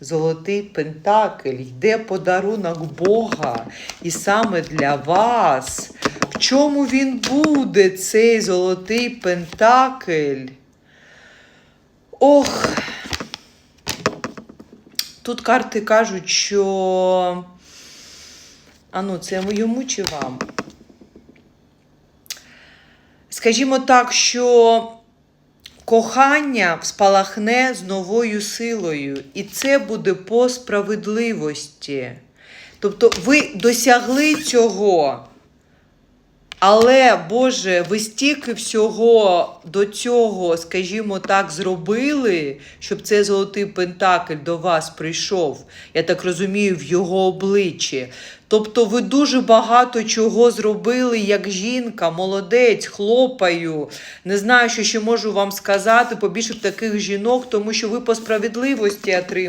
Золотий Пентакль, йде подарунок Бога. І саме для вас. В чому він буде, цей золотий Пентакль? Ох. Тут карти кажуть, що. А ну, це йому чи вам? Скажімо так, що кохання спалахне з новою силою, і це буде по справедливості. Тобто ви досягли цього. Але, Боже, ви стільки всього до цього, скажімо так, зробили, щоб цей золотий пентакль до вас прийшов, я так розумію, в його обличчі. Тобто ви дуже багато чого зробили як жінка, молодець, хлопаю. Не знаю, що ще можу вам сказати, побільше таких жінок, тому що ви по справедливості отримали.